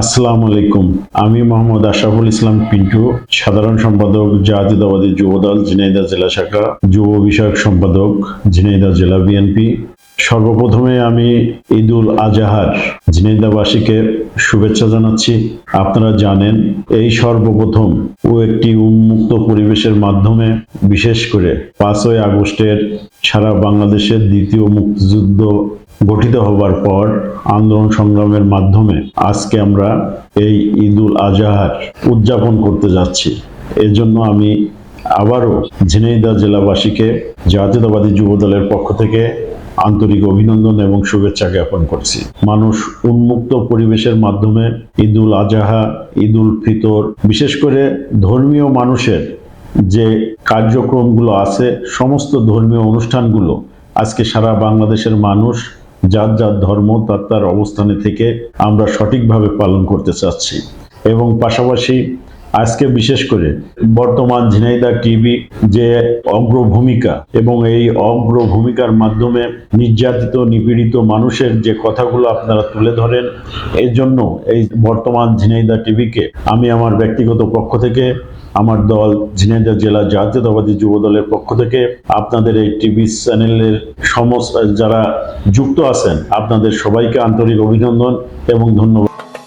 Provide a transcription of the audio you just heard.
আসসালামু আলাইকুম। আমি মোহাম্মদ আশরাফুল ইসলাম পিন্টু, সাধারণ সম্পাদক, জাতীয়তাবাদী যুবদল ঝিনাইদা জেলা শাখা, যুব বিষয়ক সম্পাদক ঝিনাইদা জেলা বিএনপি। সর্বপ্রথমে আমি ঈদুল আজহার ঝিনাইদাবাসীকে শুভেচ্ছা জানাচ্ছি। আপনারা জানেন, এই সর্বপ্রথম ও একটি উন্মুক্ত পরিবেশের মাধ্যমে, বিশেষ করে পাঁচই আগস্টের সারা বাংলাদেশের দ্বিতীয় মুক্তিযুদ্ধ গঠিত হবার পর আন্দোলন সংগ্রামের মাধ্যমে আজকে আমরা এই ঈদুল আজহার উদযাপন করতে যাচ্ছি। এজন্য আমি আবারও ঝিনাইদহ জেলাবাসীকে জাতীয়তাবাদী যুব দলের পক্ষ থেকে আন্তরিক অভিনন্দন এবং শুভেচ্ছা জ্ঞাপন করছি। মানুষ উন্মুক্ত পরিবেশের মাধ্যমে ঈদুল আজহা, ঈদুল ফিতর, বিশেষ করে ধর্মীয় মানুষের যে কার্যক্রমগুলো আছে, সমস্ত ধর্মীয় অনুষ্ঠানগুলো আজকে সারা বাংলাদেশের মানুষ যার যার ধর্ম, তার তার অবস্থানে থেকে আমরা সঠিকভাবে পালন করতে চাচ্ছি। এবং পাশাপাশি আজকে বিশেষ করে বর্তমান ঝিনাইদা টিভি যে অগ্রভূমিকা এবং এই অগ্রভূমিকার মাধ্যমে নির্যাতিত, নিপীড়িত মানুষের যে কথাগুলো আপনারা তুলে ধরেন, এর জন্য এই বর্তমান ঝিনাইদা টিভিকে আমি আমার ব্যক্তিগত পক্ষ থেকে, আমার দল ঝিনাইদহ জেলা জাতীয়তাবাদী যুব দলের পক্ষ থেকে, আপনাদের এই টিভি চ্যানেলের সমস্ত, যারা যুক্ত আছেন, আপনাদের সবাইকে আন্তরিক অভিনন্দন এবং ধন্যবাদ।